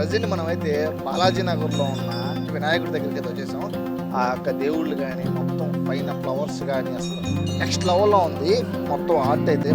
Present మనమైతే బాలాజీ నగర్లో ఉన్న వినాయకుడి దగ్గరికి అయితే వచ్చేసాం. ఆ యొక్క దేవుళ్ళు కానీ మొత్తం పైన ఫ్లవర్స్ కానీ అసలు నెక్స్ట్ లెవెల్లో ఉంది. మొత్తం ఆర్ట్ అయితే.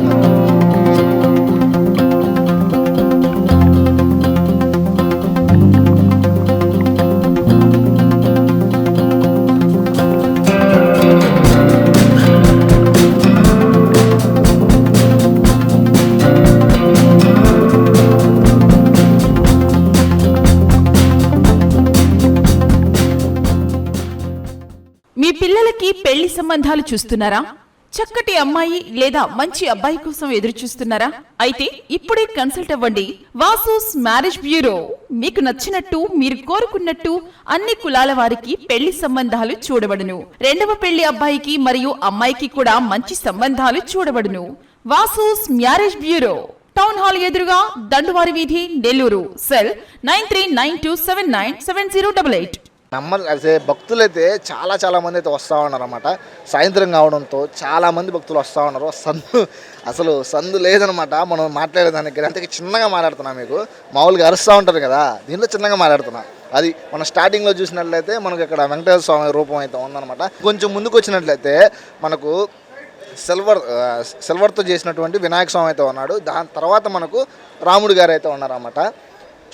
పిల్లలకి పెళ్ళి సంబంధాలు చూస్తున్నారా? చక్కటి అమ్మాయి లేదా మంచి అబ్బాయి కోసం ఎదురు చూస్తున్నారా అయితే ఇప్పుడే కన్సల్ట్ అవ్వండి. Vasu's marriage bureau. మీకు నచ్చినట్టు మీరు కోరుకున్నట్టు అన్ని కులాల వారికి పెళ్ళి సంబంధాలు చూడబడును. రెండవ పెళ్ళి అబ్బాయికి మరియు అమ్మాయికి కూడా మంచి సంబంధాలు చూడబడును. Vasu's marriage bureau. Town hall ఎదురుగా దండువారి వీధి Nellore. Cell nine three nine two seven nine seven zero double eight. నమ్మ అదే భక్తులైతే చాలా చాలా మంది అయితే వస్తూ ఉన్నారు అనమాట సాయంత్రం కావడంతో చాలా మంది భక్తులు వస్తూ ఉన్నారు. సందు అసలు సందు లేదనమాట మనం మాట్లాడే దానికి అంతకి చిన్నగా మాట్లాడుతున్నా మీకు. మామూలుగా అరుస్తూ ఉంటారు కదా. దీంట్లో చిన్నగా మాట్లాడుతున్నా. అది మనం స్టార్టింగ్లో చూసినట్లయితే మనకు ఇక్కడ వెంకటేశ్వర స్వామి రూపం అయితే ఉందన్నమాట. కొంచెం ముందుకు వచ్చినట్లయితే మనకు సిల్వర్ సిల్వర్తో చేసినటువంటి వినాయక స్వామి అయితే ఉన్నాడు. దాని తర్వాత మనకు రాముడు గారు అయితే ఉన్నారన్నమాట.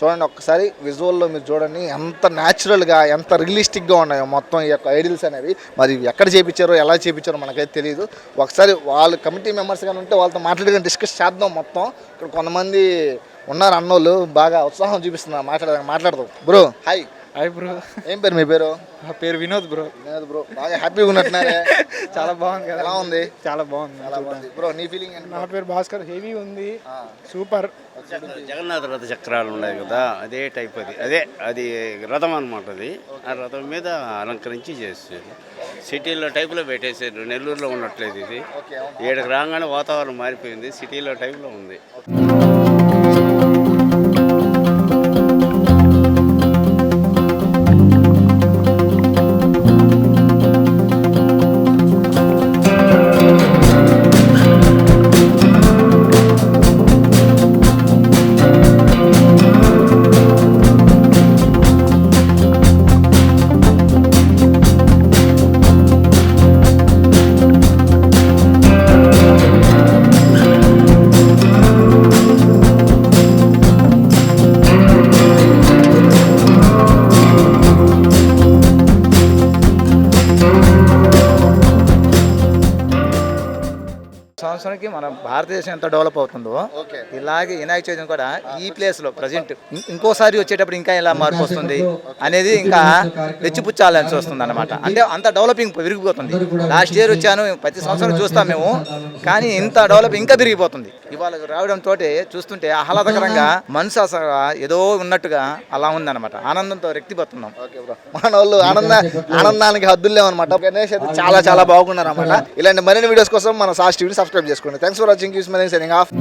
చూడండి ఒక్కసారి విజువల్లో మీరు చూడండి ఎంత న్యాచురల్గా ఎంత రియలిస్టిక్గా ఉన్నాయో మొత్తం ఈ యొక్క ఐడిల్స్ అనేవి. మరి ఎక్కడ చేపించారో ఎలా చేపించారో మనకైతే తెలియదు ఒకసారి వాళ్ళు కమిటీ మెంబర్స్ కానీ ఉంటే వాళ్ళతో మాట్లాడుకుని డిస్కస్ చేద్దాం మొత్తం. ఇక్కడ కొంతమంది ఉన్నారు అన్నోళ్ళు బాగా ఉత్సాహం చూపిస్తున్నారు మాట్లాడదాం మాట్లాడదాం. బ్రో హాయ్ హాయ్ బ్రో ఏం పేరు మీ పేరు? నా పేరు వినోద్ బ్రో లేదు బ్రో బాగా హ్యాపీగా ఉన్నట్టున్నారే. చాలా బాగుంది కదా. ఎలా ఉంది? చాలా బాగుంది. చాలా బాగుంది. బ్రో నీ ఫీలింగ్ ఏంటి నా పేరు భాస్కర్ హెవీ ఉంది. సూపర్ జగన్నాథ రథ చక్రాలు ఉన్నాయి కదా అదే టైప్ అది. అదే అది రథం అనమాట అది. ఆ రథం మీద అలంకరించి చేస్తారు సిటీలో టైపులో పెట్టేశారు నెల్లూరులో ఉండట్లేదు ఇది. ఏడుకు రాగానే వాతావరణం మారిపోయింది. సిటీలో టైప్లో ఉంది. సంవత్సరానికి మన భారతదేశం ఎంత డెవలప్ అవుతుందో ఇలాగే వినాయక చవితిని కూడా ఈ ప్లేస్లో ప్రజెంట్ ఇంకోసారి వచ్చేటప్పుడు ఇంకా ఎలా మార్పు వస్తుంది అనేది ఇంకా వెచ్చిపుచ్చాలని వస్తుంది అనమాట అంటే అంత డెవలపింగ్ పెరిగిపోతుంది. లాస్ట్ ఇయర్ వచ్చాను ప్రతి సంవత్సరం చూస్తాం మేము కానీ ఇంత డెవలప్ ఇంకా పెరిగిపోతుంది. ఇవాళ రావడంతో చూస్తుంటే ఆహ్లాదకరంగా మనసు అసలు ఏదో ఉన్నట్టుగా అలా ఉందన్నమాట. ఆనందంతో రెక్తిపోతున్నాం మన వాళ్ళు ఆనంద ఆనందానికి హద్దులు లేవన్నమాట. గణేష్ అయితే చాలా చాలా బాగున్నారు అనమాట ఇలాంటి మరిన్ని వీడియోస్ కోసం మన సాస్ టీవీని సబ్స్క్రైబ్ చేసుకోండి. Thanks for watching use my సెనింగ్ of